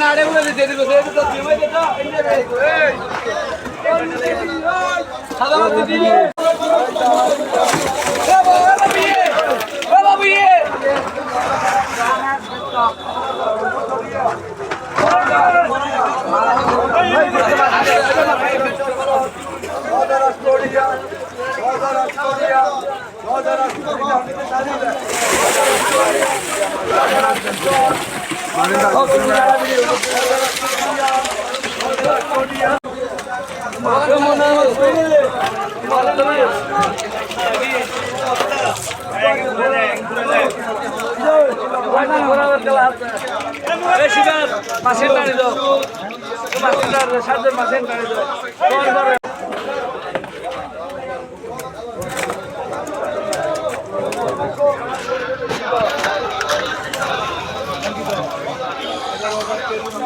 নাড়ে বলে দে দে দে দে তো দিমে দে তো ইন্নে রে এই সাদা মাছ দিয়ে এ বাবা বিয়ে মাসের টানি দাও মাসের সাথে মাসের দাও